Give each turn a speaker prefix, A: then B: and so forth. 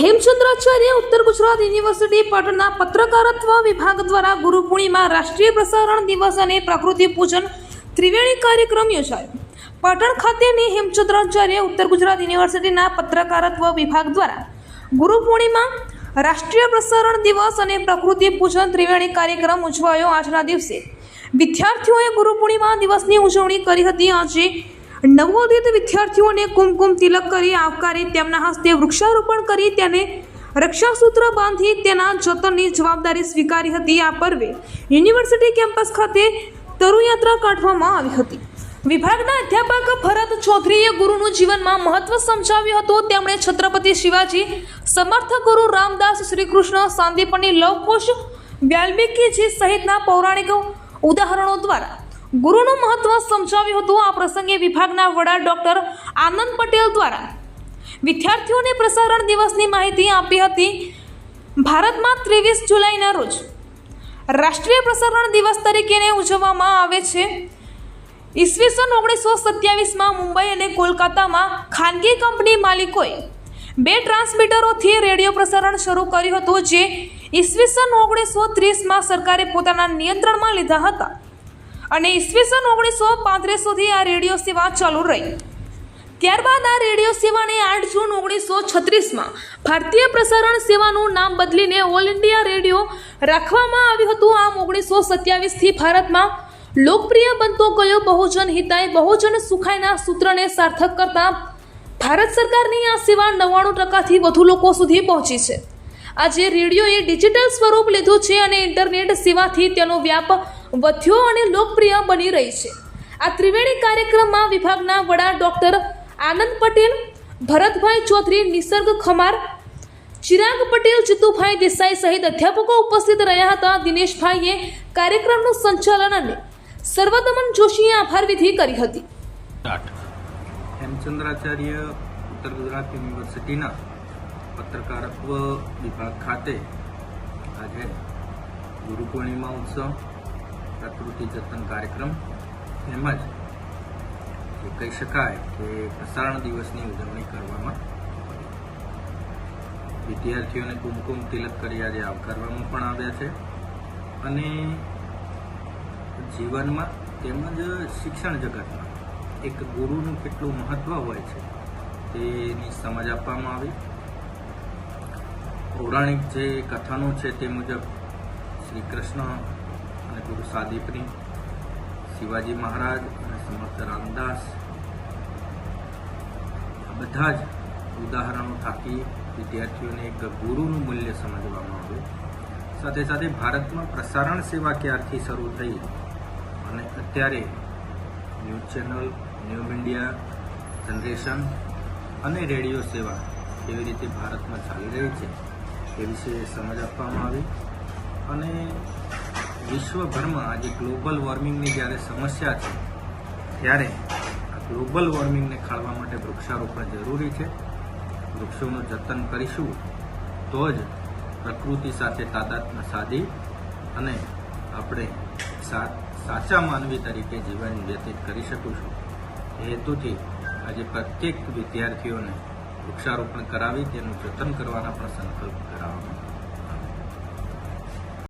A: હેમચંદ્રાચાર્ય ઉત્તર ગુજરાત યુનિવર્સિટી પાટણના પત્રકારત્વ વિભાગ દ્વારા ગુરુ પૂર્ણિમા રાષ્ટ્રીય પ્રસારણ દિવસ અને પ્રકૃતિ પૂજન ત્રિવેણી કાર્યક્રમ યોજાયો. પાટણ ખાતેની હેમચંદ્રાચાર્ય ઉત્તર ગુજરાત યુનિવર્સિટીના પત્રકારત્વ વિભાગ દ્વારા ગુરુ પૂર્ણિમા રાષ્ટ્રીય પ્રસારણ દિવસ અને પ્રકૃતિ પૂજન ત્રિવેણી કાર્યક્રમ ઉજવાયો. આજના દિવસે વિદ્યાર્થીઓએ ગુરુ પૂર્ણિમા દિવસની ઉજવણી કરી હતી. આજે નવોદિત વિદ્યાર્થીઓને કુમકુમ તિલક કરી આવકારી તેમના હસ્તે વૃક્ષારોપણ કરી તેને રક્ષાસૂત્ર બાંધી તેના જતનની જવાબદારી સ્વીકારી હતી આ પર્વે. યુનિવર્સિટી કેમ્પસ ખાતે તરુયાત્રા કાઢવામાં આવી હતી. વિભાગના અધ્યાપક ભરત ચૌધરીએ ગુરુનું જીવનમાં મહત્વ સમજાવ્યું હતું. તેમણે છત્રપતિ શિવાજી, સમર્થ ગુરુ રામદાસ, શ્રીકૃષ્ણ, સાંદીપની લવકુશ, વાલ્મીકીજી સહિતના પૌરાણિક ઉદાહરણો દ્વારા ગુરુનું મહત્વ સમજાવ્યું હતું. આ પ્રસંગે વિભાગના વડા ડોક્ટર આનંદ પટેલ દ્વારા વિદ્યાર્થીઓને પ્રસારણ દિવસની માહિતી આપી હતી. ભારતમાં ત્રેવીસ જુલાઈના રોજ રાષ્ટ્રીય પ્રસારણ દિવસ તરીકેને ઉજવવામાં આવે છે. ઈસવીસન ઓગણીસો સત્યાવીસમાં મુંબઈ અને કોલકાતામાં ખાનગી કંપની માલિકોએ બે ટ્રાન્સમીટરોથી રેડિયો પ્રસારણ શરૂ કર્યું હતું, જે ઈસવીસન ઓગણીસો ત્રીસમાં સરકારે પોતાના નિયંત્રણમાં લીધા હતા. અને ઈસવીસન ઓગણીસો પાંત્રીસ સુધી આ રેડિયો સેવા ચાલુ રહી. ત્યારબાદ આ રેડિયો સેવાને આઠ જૂન ઓગણીસો છત્રીસમાં ભારતીય પ્રસારણ સેવાનું નામ બદલીને ઓલ ઇન્ડિયા રેડિયો રાખવામાં આવ્યું હતું. આમ ઓગણીસો સત્યાવીસથી ભારતમાં લોકપ્રિય બનતો ગયો બહુજન હિતાય, બહુજન સુખાયના સૂત્રને સાર્થક કરતા ભારત સરકારની આ સેવા નવ્વાણું ટકાથી વધુ લોકો સુધી પહોંચી છે. આજે રેડિયોએ ડિજિટલ સ્વરૂપ લીધું છે અને ઇન્ટરનેટ સેવાથી તેનો વ્યાપ વધ્યો અને લોકપ્રિય બની રહી છે. આ ત્રિવેણી કાર્યક્રમમાં વિભાગના વડા ડોક્ટર આનંદ પટેલ, ભરતભાઈ ચૌધરી, નિસર્ગ ખમાર, ચિરાગ પટેલ, જીતુભાઈ દેસાઈ સહિત અધ્યાપકો ઉપસ્થિત રહ્યા હતા. દિનેશભાઈએ કાર્યક્રમનું સંચાલન અને સર્વદમન જોશીએ આભાર વિધિ કરી હતી.
B: હેમચંદ્રાચાર્ય ઉત્તર ગુજરાત યુનિવર્સિટીના પત્રકારત્વ વિભાગ ખાતે આજે ગુરુ પૂર્ણિમા ઉત્સવ પ્રકૃતિ જતન કાર્યક્રમ. તેમજ કહી શકાય કે પ્રસારણ દિવસની ઉજવણી કરવામાં વિદ્યાર્થીઓને કુમકુમ તિલક કરી આજે આવકારવામાં પણ આવ્યા છે. અને જીવનમાં તેમજ શિક્ષણ જગતમાં એક ગુરુનું કેટલું મહત્વ હોય છે તેની સમજ આપવામાં આવી. પૌરાણિક જે કથાનો છે તે મુજબ શ્રી કૃષ્ણ અને ગુરુ સાદીપની શિવાજી મહારાજ અને સમર્થ રામદાસ. બધા જ ઉદાહરણો થકી વિદ્યાર્થીઓને એક ગુરુનું મૂલ્ય સમજવામાં આવ્યું. સાથે સાથે ભારતમાં પ્રસારણ સેવા ક્યારથી શરૂ થઈ? અને અત્યારે news channel new India generation અને રેડિયો સેવા કેવી રીતે ભારતમાં ચાલી રહી છે તે વિશે સમજ આપવામાં આવી. અને વિશ્વભરમાં આજે ગ્લોબલ વોર્મિંગની જ્યારે સમસ્યા છે, ત્યારે આ ગ્લોબલ વોર્મિંગને ખાળવા માટે વૃક્ષારોપણ જરૂરી છે. વૃક્ષોનું જતન કરીશું તો જ પ્રકૃતિ સાથે તાદાત્મ્ય સાધી અને આપણે સાચા માનવી તરીકે જીવન વ્યતીત કરી શકીશું. એ હેતુથી આજે પ્રત્યેક વિદ્યાર્થીઓને વૃક્ષારોપણ કરાવી, તેનું જતન કરવાના પણ સંકલ્પ કરાવવામાં